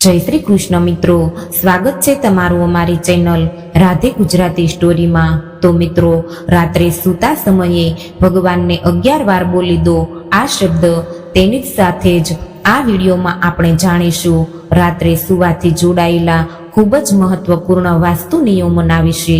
જય શ્રી કૃષ્ણ મિત્રો. સ્વાગત છે તમારું અમારી ચેનલ રાધે ગુજરાતી સ્ટોરીમાં. તો મિત્રો, રાત્રે સૂતા સમયે ભગવાનને અગિયાર વાર બોલી દો આ શબ્દ. તેની જ સાથે જ આ વિડીયોમાં આપણે જાણીશું રાત્રે સુવાથી જોડાયેલા ખૂબ જ મહત્વપૂર્ણ વાસ્તુ નિયમોના વિશે.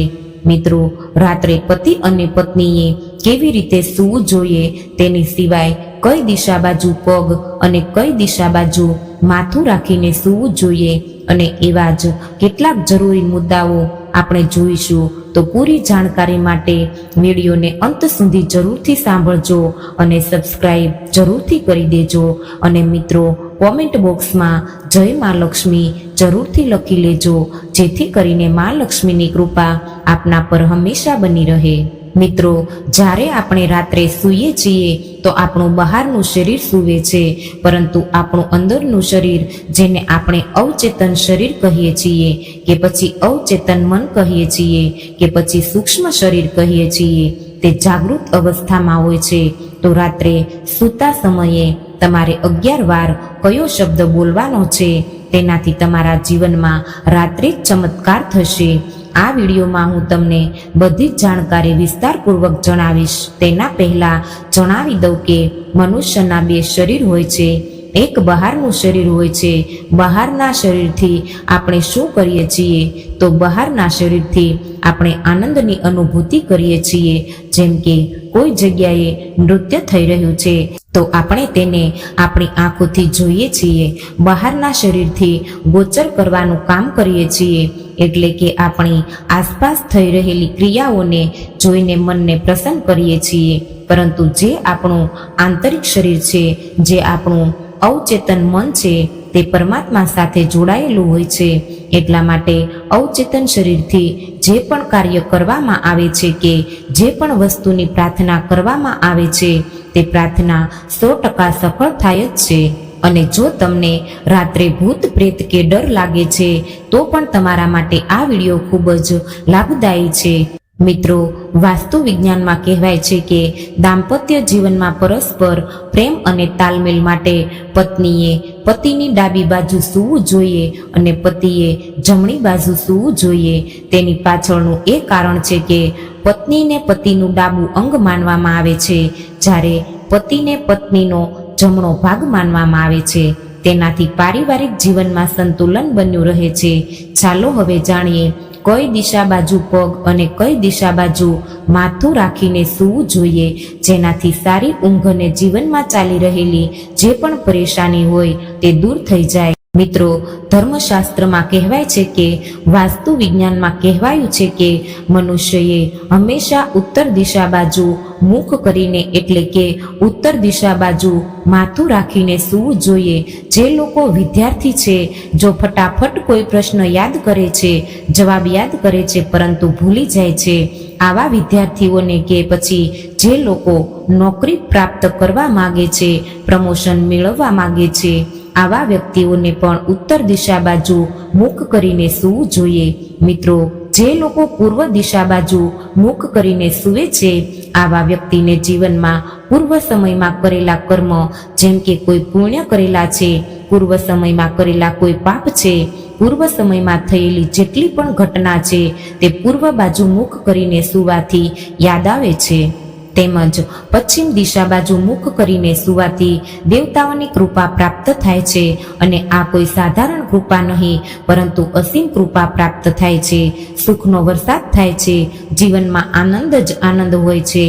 મિત્રો, રાત્રે પતિ અને પત્નીએ કેવી રીતે સૂવું જોઈએ તેની સિવાય કઈ દિશા બાજુ પગ અને કઈ દિશા બાજુ માથું રાખીને સૂવું જોઈએ અને એવા જ કેટલાક જરૂરી મુદ્દાઓ આપણે જોઈશું. તો પૂરી જાણકારી માટે વિડીયોને અંત સુધી જરૂરથી સાંભળજો અને સબસ્ક્રાઇબ જરૂરથી કરી દેજો. અને મિત્રો, કોમેન્ટ બોક્સમાં જય મા લક્ષ્મી જરૂરથી લખી લેજો, જેથી કરીને મા લક્ષ્મીની કૃપા આપના પર હંમેશા બની રહે. મિત્રો, જ્યારે આપણે રાત્રે સૂઈએ છીએ તો આપણું બહારનું શરીર સૂવે છે, પરંતુ આપણું અંદરનું શરીર, જેને આપણે અવચેતન શરીર કહીએ છીએ, કે પછી અવચેતન મન કહીએ છીએ, કે પછી સૂક્ષ્મ શરીર કહીએ છીએ, તે જાગૃત અવસ્થામાં હોય છે. તો રાત્રે સૂતા સમયે તમારે અગિયાર વાર કયો શબ્દ બોલવાનો છે? તેનાથી તમારા જીવનમાં રાત્રે ચમત્કાર થશે. આ વિડીયોમાં હું તમને બધી જ જાણકારી વિસ્તારપૂર્વક જણાવીશ. તેના પહેલા જણાવી દઉં કે મનુષ્યના બે શરીર હોય છે. એક બહારનું શરીર હોય છે. બહારના શરીરથી આપણે શું કરીએ છીએ? તો બહારના શરીરથી આપણે આનંદની અનુભૂતિ કરીએ છીએ. જેમ કે કોઈ જગ્યાએ નૃત્ય થઈ રહ્યું છે, તો આપણે તેને આપણી આંખોથી જોઈએ છીએ. બહારના શરીરથી ગોચર કરવાનું કામ કરીએ છીએ. એટલે કે આપણી આસપાસ થઈ રહેલી ક્રિયાઓને જોઈને મનને પ્રસન્ન કરીએ છીએ. પરંતુ જે આપણું આંતરિક શરીર છે, જે આપણું અવચેતન મન છે, તે પરમાત્મા સાથે જોડાયેલું હોય છે. એટલા માટે અવચેતન શરીરથી જે પણ કાર્ય કરવામાં આવે છે કે જે પણ વસ્તુની પ્રાર્થના કરવામાં આવે છે, તે પ્રાર્થના સો ટકા સફળ થાય જ છે. અને જો તમને રાત્રે ભૂત પ્રેત કે ડર લાગે છે, તો પણ તમારા માટે આ વીડિયો ખૂબ જ લાભદાયી છે. મિત્રો, વાસ્તુ વિજ્ઞાનમાં કહેવાય છે કે દાંપત્ય જીવનમાં પરસ્પર પ્રેમ અને તાલમેલ માટે પત્નીએ પતિની ડાબી બાજુ સૂવું જોઈએ અને પતિએ જમણી બાજુ સૂવું જોઈએ. તેની પાછળનું એ કારણ છે કે પત્નીને પતિનું ડાબું અંગ માનવામાં આવે છે. જ્યારે પતિને પત્નીનો જમણો ભાગ માનવામાં આવે છે. તેનાથી પારિવારિક જીવનમાં સંતુલન બન્યું રહે છે. ચાલો હવે જાણીએ, કઈ દિશા બાજુ પગ અને કઈ દિશા બાજુ માથું રાખીને સૂવું જોઈએ, જેનાથી સારી ઊંઘ અને જીવનમાં ચાલી રહેલી જે પણ પરેશાની હોય તે દૂર થઈ જાય. મિત્રો, ધર્મશાસ્ત્રમાં કહેવાય છે કે, વાસ્તુ વિજ્ઞાનમાં કહેવાયું છે કે, મનુષ્યએ હંમેશા ઉત્તર દિશા બાજુ મુખ કરીને એટલે કે ઉત્તર દિશા બાજુ માથું રાખીને સૂવું જોઈએ. જે લોકો વિદ્યાર્થી છે, જો ફટાફટ કોઈ પ્રશ્ન યાદ કરે છે, જવાબ યાદ કરે છે, પરંતુ ભૂલી જાય છે, આવા વિદ્યાર્થીઓને કે પછી જે લોકો નોકરી પ્રાપ્ત કરવા માગે છે, પ્રમોશન મેળવવા માગે છે આવા વ્યક્તિઓને પણ ઉત્તર દિશા બાજુ મુખ કરીને સૂવું જોઈએ. મિત્રો, જે લોકો પૂર્વ દિશા બાજુ મુખ કરીને સૂવે છે, આવા વ્યક્તિને જીવનમાં પૂર્વ સમયમાં કરેલા કર્મ, જેમ કે કોઈ પુણ્ય કરેલા છે, પૂર્વ સમયમાં કરેલા કોઈ પાપ છે, પૂર્વ સમયમાં થયેલી જેટલી પણ ઘટના છે, તે પૂર્વ બાજુ મુખ કરીને સૂવાથી યાદ આવે છે. તેમજ પશ્ચિમ દિશા બાજુ મુખ કરીને સુવાથી દેવતાઓની કૃપા પ્રાપ્ત થાય છે અને આ કોઈ સાધારણ કૃપા નહીં, પરંતુ અસીમ કૃપા પ્રાપ્ત થાય છે. સુખનો વરસાદ થાય છે. જીવનમાં આનંદ જ આનંદ હોય છે.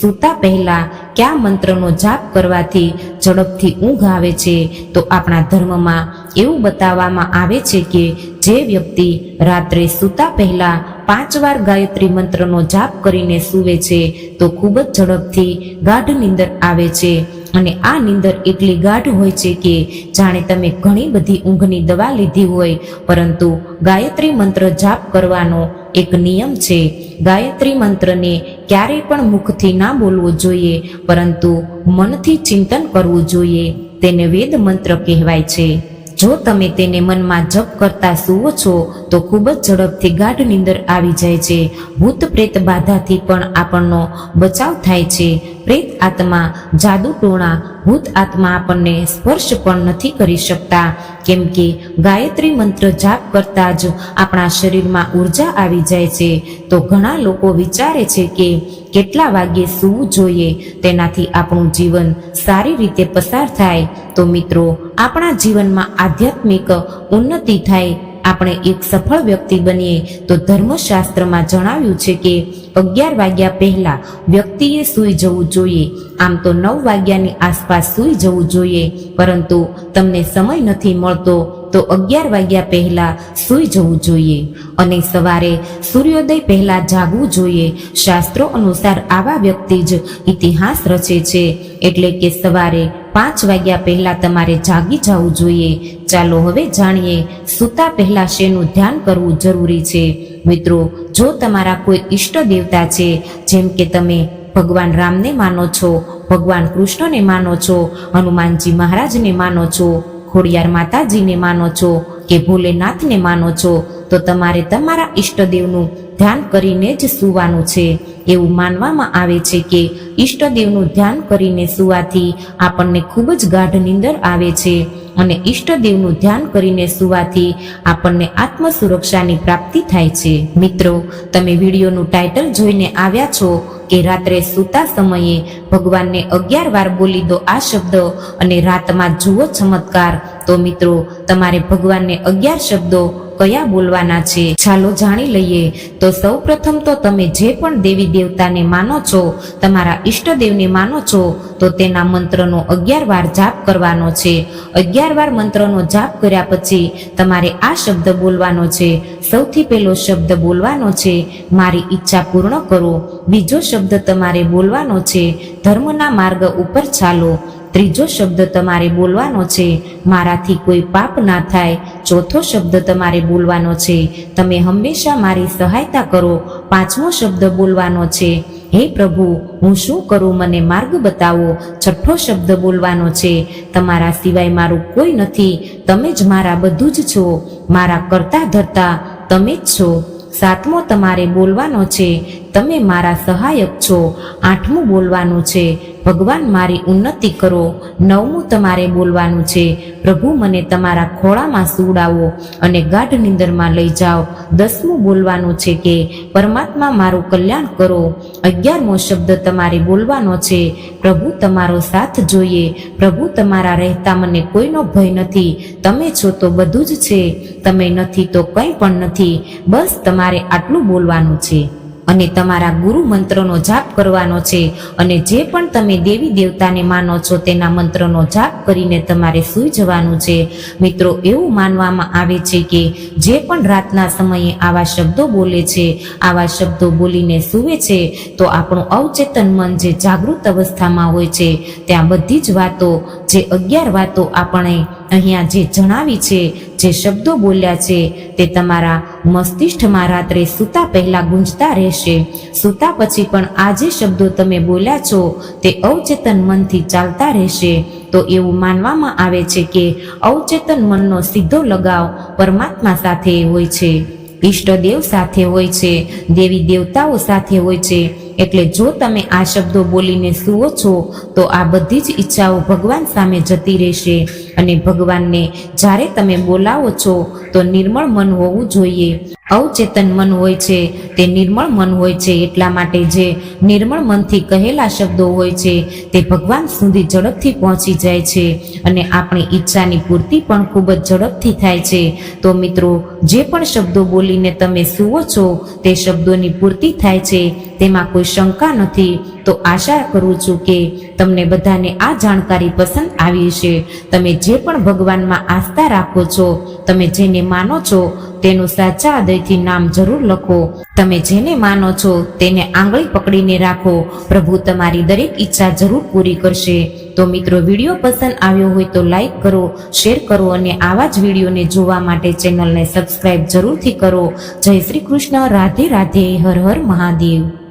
સૂતા પહેલા કયા મંત્રનો જાપ કરવાથી ઝડપથી ઊંઘ આવે છે? તો આપણા ધર્મમાં એવું બતાવવામાં આવે છે કે જે વ્યક્તિ રાત્રે સૂતા પહેલા પાંચ વાર ગાયત્રી મંત્રનો જાપ કરીને સૂવે છે, તો ખૂબ જ ઝડપથી ગાઢ નિંદર આવે છે. અને આ નિંદર એટલી ગાઢ હોય છે કે જાણે તમે ઘણી બધી ઊંઘની દવા લીધી હોય, પરંતુ ગાયત્રી મંત્ર જાપ કરવાનો એક નિયમ છે. ગાયત્રી મંત્રને ક્યારેય પણ મુખથી ના બોલવું જોઈએ, પરંતુ મનથી ચિંતન કરવું જોઈએ. તેને વેદ મંત્ર કહેવાય છે. જો તમે તેને મનમાં જપ કરતા સૂવો છો, તો ખૂબ જ ઝડપથી ગાઢ નીંદર આવી જાય છે. ભૂત પ્રેત બાધાથી પણ આપણનો બચાવ થાય છે. પ્રેત આત્મા, જાદુ ટોણા, ભૂત આત્મા આપણને સ્પર્શ પણ નથી કરી શકતા. કેમ કે ગાયત્રી મંત્ર જાપ કરતા જ આપણા શરીરમાં ઊર્જા આવી જાય છે. તો ઘણા લોકો વિચારે છે કે કેટલા વાગ્યે સૂવું જોઈએ, તેનાથી આપણું જીવન સારી રીતે પસાર થાય. તો મિત્રો આપણા જીવનમાં આધ્યાત્મિક ઉન્નતિ થાય, આપણે એક સફળ વ્યક્તિ બનીએ તો ધર્મશાસ્ત્રમાં જણાવ્યું છે કે અગિયાર વાગ્યા પહેલા વ્યક્તિએ સૂઈ જવું જોઈએ. આમ તો નવ વાગ્યાની આસપાસ સૂઈ જવું જોઈએ, પરંતુ તમને સમય નથી મળતો તો અગિયાર વાગ્યા પહેલા સૂઈ જવું જોઈએ. અને સવારે સૂર્યોદય પહેલા જાગવું જોઈએ. શાસ્ત્રો અનુસાર આવા વ્યક્તિ જ ઇતિહાસ રચે છે, એટલે કે સવારે પાંચ વાગ્યા પહેલા તમારે જાગી જવું જોઈએ. ચાલો હવે જાણીએ, સૂતા પહેલા શેનું ધ્યાન કરવું જરૂરી છે? મિત્રો, જો તમારા કોઈ ઈષ્ટ દેવતા છે, જેમ કે તમે ભગવાન રામને માનો છો, ભગવાન કૃષ્ણને માનો છો, હનુમાનજી મહારાજને માનો છો, ખોડિયાર માતાજીને માનો છો, કે ભોલેનાથને માનો છો, તો તમારે તમારા ઈષ્ટદેવનું ધ્યાન કરીને જ સૂવાનું છે. એવું માનવામાં આવે છે કે ઈષ્ટદેવનું ધ્યાન કરીને સૂવાથી આપણને ખૂબ જ ગાઢ નીંદર આવે છે અને ઈષ્ટદેવનું ધ્યાન કરીને સૂવાથી આપણને આત્મ સુરક્ષાની પ્રાપ્તિ થાય છે. મિત્રો, તમે વિડીયોનું ટાઇટલ જોઈને આવ્યા છો કે રાત્રે સૂતા સમયે ભગવાનને અગિયાર વાર બોલી દો આ શબ્દ અને રાતમાં જુઓ ચમત્કાર, તો મિત્રો, તમારે ભગવાનને અગિયાર શબ્દો કયા બોલવાના છે? ચાલો જાણી લઈએ. તો સૌ પ્રથમ તો તમે જે પણ દેવી દેવતાને માનો છો, તમારા ઈષ્ટદેવને માનો છો, તો તેના મંત્રનો અગિયાર વાર જાપ કરવાનો છે. અગિયાર વાર મંત્રનો જાપ કર્યા પછી તમારે આ શબ્દ બોલવાનો છે. સૌથી પહેલો શબ્દ બોલવાનો છે, મારી ઈચ્છા પૂર્ણ કરો. બીજો શબ્દ તમારે બોલવાનો છે, ધર્મના માર્ગ ઉપર ચાલો. ત્રીજો શબ્દ તમારે બોલવાનો છે, મારાથી કોઈ પાપ ના થાય. ચોથો શબ્દ તમારે બોલવાનો છે, તમે હંમેશા મારી સહાયતા કરો. પાંચમો શબ્દ બોલવાનો છે, હે પ્રભુ, હું શું કરું મને માર્ગ બતાવો. છઠ્ઠો શબ્દ બોલવાનો છે, તમારા સિવાય મારું કોઈ નથી, તમે જ મારા બધું જ છો, મારા કરતા ધરતા તમે જ છો. સાતમો તમારે બોલવાનો છે, તમે મારા સહાયક છો. આઠમું બોલવાનું છે ભગવાન મારી ઉન્નતિ કરો, નવમું તમારે બોલવાનું છે, પ્રભુ મને તમારા ખોળામાં સુવડાવો અને ગાઢ નિંદરમાં લઈ જાઓ. દસમું બોલવાનું છે કે, પરમાત્મા મારું કલ્યાણ કરો. અગિયારમો શબ્દ તમારે બોલવાનો છે, પ્રભુ તમારો સાથ જોઈએ, પ્રભુ તમારા રહેતા મને કોઈનો ભય નથી. તમે છો તો બધું જ છે, તમે નથી તો કંઈ પણ નથી. બસ તમારે આટલું બોલવાનું છે. અને તમારા ગુરુ મંત્રનો જાપ કરવાનો છે. અને જે પણ તમે દેવી દેવતાને માનો છો, તેના મંત્રનો જાપ કરીને તમારે સૂઈ જવાનું છે. મિત્રો, એવું માનવામાં આવે છે કે જે પણ રાતના સમયે આવા શબ્દો બોલે છે, આવા શબ્દો બોલીને સૂવે છે, તો આપણું અવચેતન મન જે જાગૃત અવસ્થામાં હોય છે, ત્યાં બધી જ વાતો, જે અગિયાર વાતો આપણે અહીંયા જે જણાવી છે, જે શબ્દો બોલ્યા છે, તે તમારા મસ્તિષ્કમાં રાત્રે સૂતા પહેલા ગુંજતા રહેશે. સૂતા પછી પણ આ જે શબ્દો તમે બોલ્યા છો, તે અવચેતન મનથી ચાલતા રહેશે. તો એવું માનવામાં આવે છે કે અવચેતન મનનો સીધો લગાવ પરમાત્મા સાથે હોય છે. ઈષ્ટદેવ સાથે હોય છે, દેવી દેવતાઓ સાથે હોય છે. એટલે જો તમે આ શબ્દો બોલીને સૂવો છો, તો આ બધી જ ઈચ્છાઓ ભગવાન સામે જતી રહેશે. અને ભગવાનને જ્યારે તમે બોલાવો છો, તો નિર્મળ મન હોવું જોઈએ. અવચેતન મન હોય છે, તે નિર્મળ મન હોય છે એટલા માટે જે નિર્મળ મનથી કહેલા શબ્દો હોય છે, તે ભગવાન સુધી ઝડપથી પહોંચી જાય છે અને આપણી ઈચ્છાની પૂર્તિ પણ ખૂબ જ ઝડપથી થાય છે. તો મિત્રો, જે પણ શબ્દો બોલીને તમે સૂવો છો, તે શબ્દોની પૂર્તિ થાય છે, તેમાં કોઈ શંકા નથી. તો આશા કરું છું કે તમને બધાને આ જાણકારી પસંદ આવી છે તમે જે પણ ભગવાનમાં આસ્થા રાખો છો, તમે જેને માનો છો, તેનું સાચા હૃદયથી નામ જરૂર લખો. તમે જેને માનો છો, તેને આંગળી પકડીને રાખો. પ્રભુ તમારી દરેક ઈચ્છા જરૂર પૂરી કરશે. તો મિત્રો, વીડિયો પસંદ આવ્યો હોય તો લાઈક કરો, શેર કરો અને આવા જ વિડીયોને જોવા માટે ચેનલને સબસ્ક્રાઇબ જરૂરથી કરો. જય શ્રી કૃષ્ણ, રાધે રાધે, હર હર મહાદેવ.